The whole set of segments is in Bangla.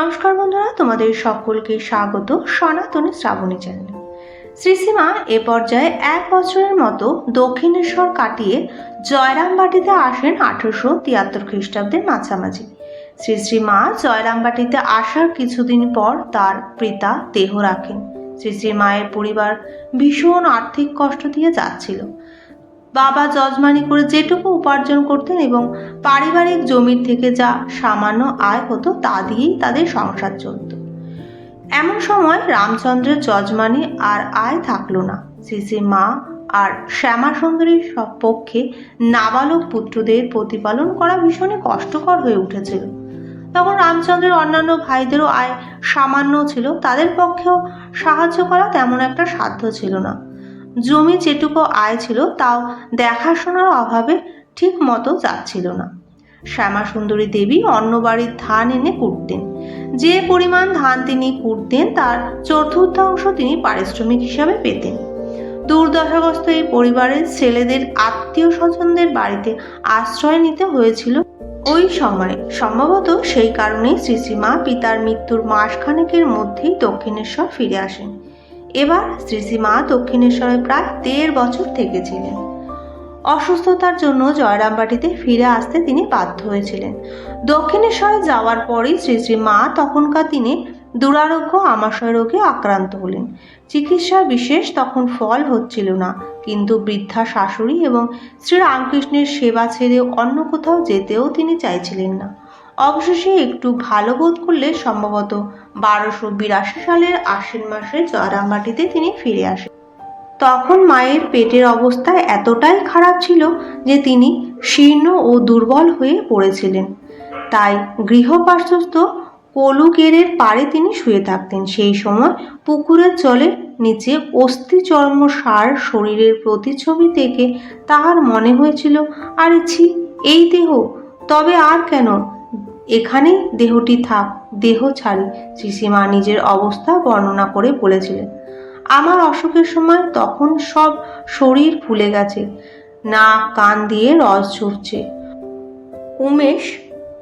নমস্কার বন্ধুরা, তোমাদের সকলকে স্বাগত সনাতনী শ্রাবণী চ্যানেলে। শ্রীসীমা এ পর্যায়ে এক বছরের মতো দক্ষিণেশ্বর কাটিয়ে জয়রামবাটিতে আসেন আঠেরোশো তিয়াত্তর খ্রিস্টাব্দের মাঝামাঝি। শ্রী শ্রী মা জয়রামবাটিতে আসার কিছুদিন পর তার পিতা দেহ রাখেন। শ্রী শ্রী মায়ের পরিবার ভীষণ আর্থিক কষ্ট দিয়ে যাচ্ছিল। বাবা যজমানি করে যেটুকু উপার্জন করতেন এবং পারিবারিক জমির থেকে যা সামান্য আয় হতো তা দিয়েই তাদের সংসার চলত। এমন সময় রামচন্দ্রের যজমানি আর আয় থাকল না। শ্রী মা আর শ্যামা সুন্দরীর সব পক্ষে নাবালক পুত্রদের প্রতিপালন করা ভীষণই কষ্টকর হয়ে উঠেছিল। তখন রামচন্দ্রের অন্যান্য ভাইদেরও আয় সামান্য ছিল, তাদের পক্ষেও সাহায্য করা তেমন একটা সাধ্য ছিল না। জমি যেটুকু আয় ছিল তাও দেখাশোনার অভাবে ঠিক মতো যাচ্ছিল না। শ্যামা সুন্দরী দেবী অন্য বাড়ির ধান এনে কুটতেন। যে পরিমাণ ধান তিনি কুটতেন, তার চতুর্থাংশ তিনি পারিশ্রমিক হিসাবে পেতেন। দুর্দশাগ্রস্ত এই পরিবারের ছেলেদের আত্মীয় স্বজনদের বাড়িতে আশ্রয় নিতে হয়েছিল ওই সময়ে। সম্ভবত সেই কারণেই শ্রী শ্রীমা পিতার মৃত্যুর মাসখানেকের মধ্যেই দক্ষিণেশ্বর ফিরে আসেন। এবার শ্রী শ্রীমা দক্ষিণেশ্বরে প্রায় দেড় বছর থেকেছিলেন। অসুস্থতার জন্য জয়রামবাটিতে ফিরে আসতে তিনি বাধ্য হয়েছিলেন। দক্ষিণেশ্বরে যাওয়ার পরই শ্রী শ্রী মা তখনকার দিনে দুরারোগ্য আমাশয় রোগে আক্রান্ত হলেন। চিকিৎসার বিশেষ তখন ফল হচ্ছিল না, কিন্তু বৃদ্ধা শাশুড়ি এবং শ্রীরামকৃষ্ণের সেবা ছেড়ে অন্য কোথাও যেতেও তিনি চাইছিলেন না। অবশেষে একটু ভালো বোধ করলে সম্ভবত বারোশো বিরাশি সালের আশ্বিন মাসে জয়রামবাটিতে তিনি ফিরে আসেন। তখন মায়ের পেটের অবস্থা এতটাই খারাপ ছিল যে তিনি শীর্ণ ও দুর্বল হয়ে পড়েছিলেন। তাই গৃহপার্শ্বস্থ কলুকেরের পাড়ে তিনি শুয়ে থাকতেন। সেই সময় পুকুরের জলের নিচে অস্থি চর্ম সার শরীরের প্রতিচ্ছবি থেকে তাহার মনে হয়েছিল, আরে ছি, এই দেহ, তবে আর কেন এখানেই দেহটি থাক, দেহ ছাড়ি, শ্রীসীমা নিজের অবস্থা বর্ণনা করে বলেছিলেন। আমার অসুখের সময় তখন সব শরীর ফুলে গেছে না কান দিয়ে রস ঝরছে। উমেশ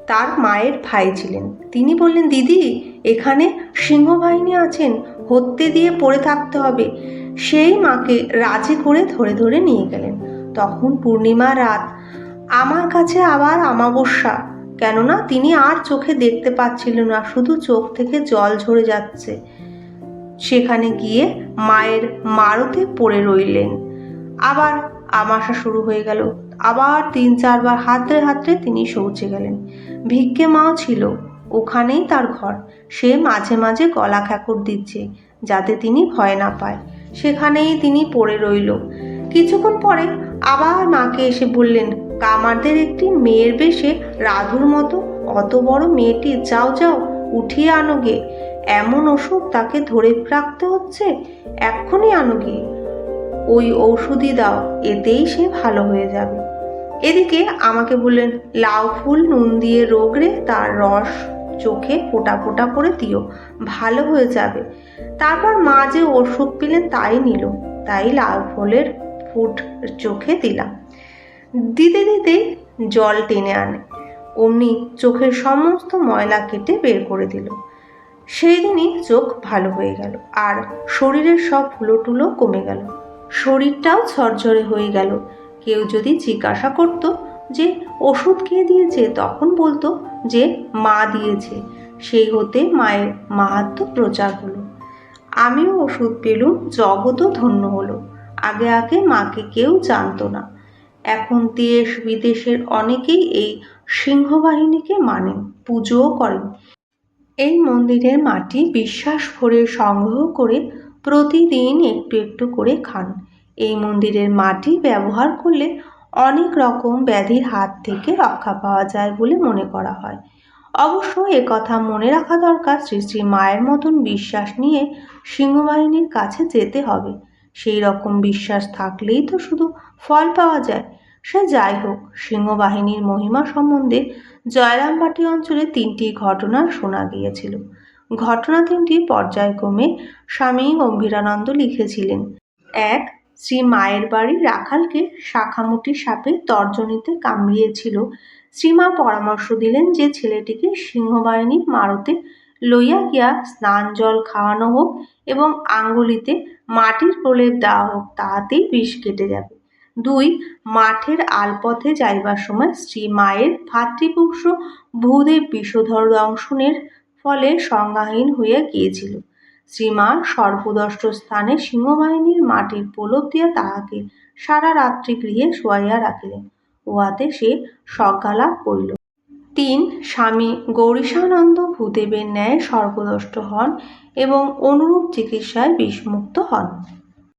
তার মায়ের ভাই ছিলেন। তিনি বললেন, দিদি, এখানে সিংহবাহিনী আছেন, হত্যে দিয়ে পড়ে থাকতে হবে। সেই মাকে রাজি করে ধরে ধরে নিয়ে গেলেন। তখন পূর্ণিমা রাত, আমার কাছে আবার আমাবস্যা কেননা তিনি আর চোখে দেখতে পাচ্ছিলেন না, শুধু চোখ থেকে জল ঝরে যাচ্ছে। সেখানে গিয়ে মায়ের মারতে পড়ে রইলেন। আবার আমাশা শুরু হয়ে গেল। আবার তিন চারবার হাতড়ে হাতড়ে তিনি শৌচে গেলেন। ভিক্ষে মাও ছিল, ওখানেই তার ঘর। সে মাঝে মাঝে গলা খ্যাকর দিচ্ছে, যাতে তিনি ভয় না পায়। সেখানেই তিনি পড়ে রইল। কিছুক্ষণ পরে আবার মাকে এসে বললেন কামারদের একটি মেয়ের বেশে রাধুর মতো, অত বড় মেয়েটি যাও যাও, উঠিয়ে আনো গে। এমন ওষুধ তাকে ধরে রাখতে হচ্ছে, এক্ষুনি আনো গিয়ে ওই ঔষধই দাও, এতেই সে ভালো হয়ে যাবে। এদিকে আমাকে বললেন, লাউ ফুল, নুন দিয়ে রোগড়ে তার রস চোখে ফোটা ফোটা করে দিও, ভালো হয়ে যাবে। তারপর মা যে ওষুধ পেলেন তাই নিল, তাই লাউ ফুলের ফুট চোখে দিলাম। দিতে দিতে জল টেনে আনে। অমনি চোখের সমস্ত ময়লা কেটে বের করে দিল। সেই দিনই চোখ ভালো হয়ে গেল আর শরীরের সব ফুলো টুলো কমে গেল। শরীরটাও ঝরঝরে হয়ে গেল। কেউ যদি জিজ্ঞাসা করতো যে, ওষুধ কে দিয়েছে? তখন বলতো যে, মা দিয়েছে। সেই হতে মায়ের মাহাত্ম প্রচার হলো। আমিও ওষুধ পেলুম জগতও ধন্য হলো। আগে আগে মাকে কেউ জানতো না। এখন দেশ বিদেশের অনেকেই এই সিংহবাহিনীকে মানেন, পুজোও করেন। এই মন্দিরের মাটি বিশ্বাস ভরে সংগ্রহ করে প্রতিদিন একটু একটু করে খান। এই মন্দিরের মাটি ব্যবহার করলে অনেক রকম ব্যাধির হাত থেকে রক্ষা পাওয়া যায় বলে মনে করা হয়। অবশ্য কথা মনে রাখা দরকার, শ্রী শ্রী মায়ের মতন বিশ্বাস নিয়ে সিংহবাহিনীর কাছে যেতে হবে। সেই রকম বিশ্বাস থাকলেই তো শুধু ফল পাওয়া যায়। সে যাই হোক, সিংহবাহিনীর মহিমা সম্বন্ধে জয়রামবাটি অঞ্চলে তিনটি ঘটনা শোনা গিয়েছিল। ঘটনা তিনটি পর্যায়ক্রমে স্বামী গম্ভীরানন্দ লিখেছিলেন। এক, শ্রী মায়ের বাড়ি রাখালকে শাখামুটি সাপে তর্জনীতে কামড়িয়েছিল। শ্রীমা পরামর্শ দিলেন যে ছেলেটিকে সিংহবাহিনী মারতে লইয়া গিয়া স্নান জল খাওয়ানো হোক এবং আঙ্গুলিতে মাটির প্রলেপ দেওয়া হোক, তাহাতেই বিষ কেটে যাবে। দুই, মাঠের আলপথে যাইবার সময় শ্রী মায়ের ভাতৃপুত্র ভূদেব বিষধর দংশনের ফলে সংজ্ঞাহীন হইয়া গিয়েছিল। শ্রীমা সর্পদষ্ট স্থানে সিংহবাহিনীর মাটির প্রলোপ দিয়া তাহাকে সারা রাত্রি গৃহে শোয়াইয়া রাখিলেন। উহাতে সে লাভ করিল। তিন, স্বামী গৌরীশানন্দ ভূদেবের ন্যায় সর্পদষ্ট হন এবং অনুরূপ চিকিৎসায় বিষমুক্ত হন।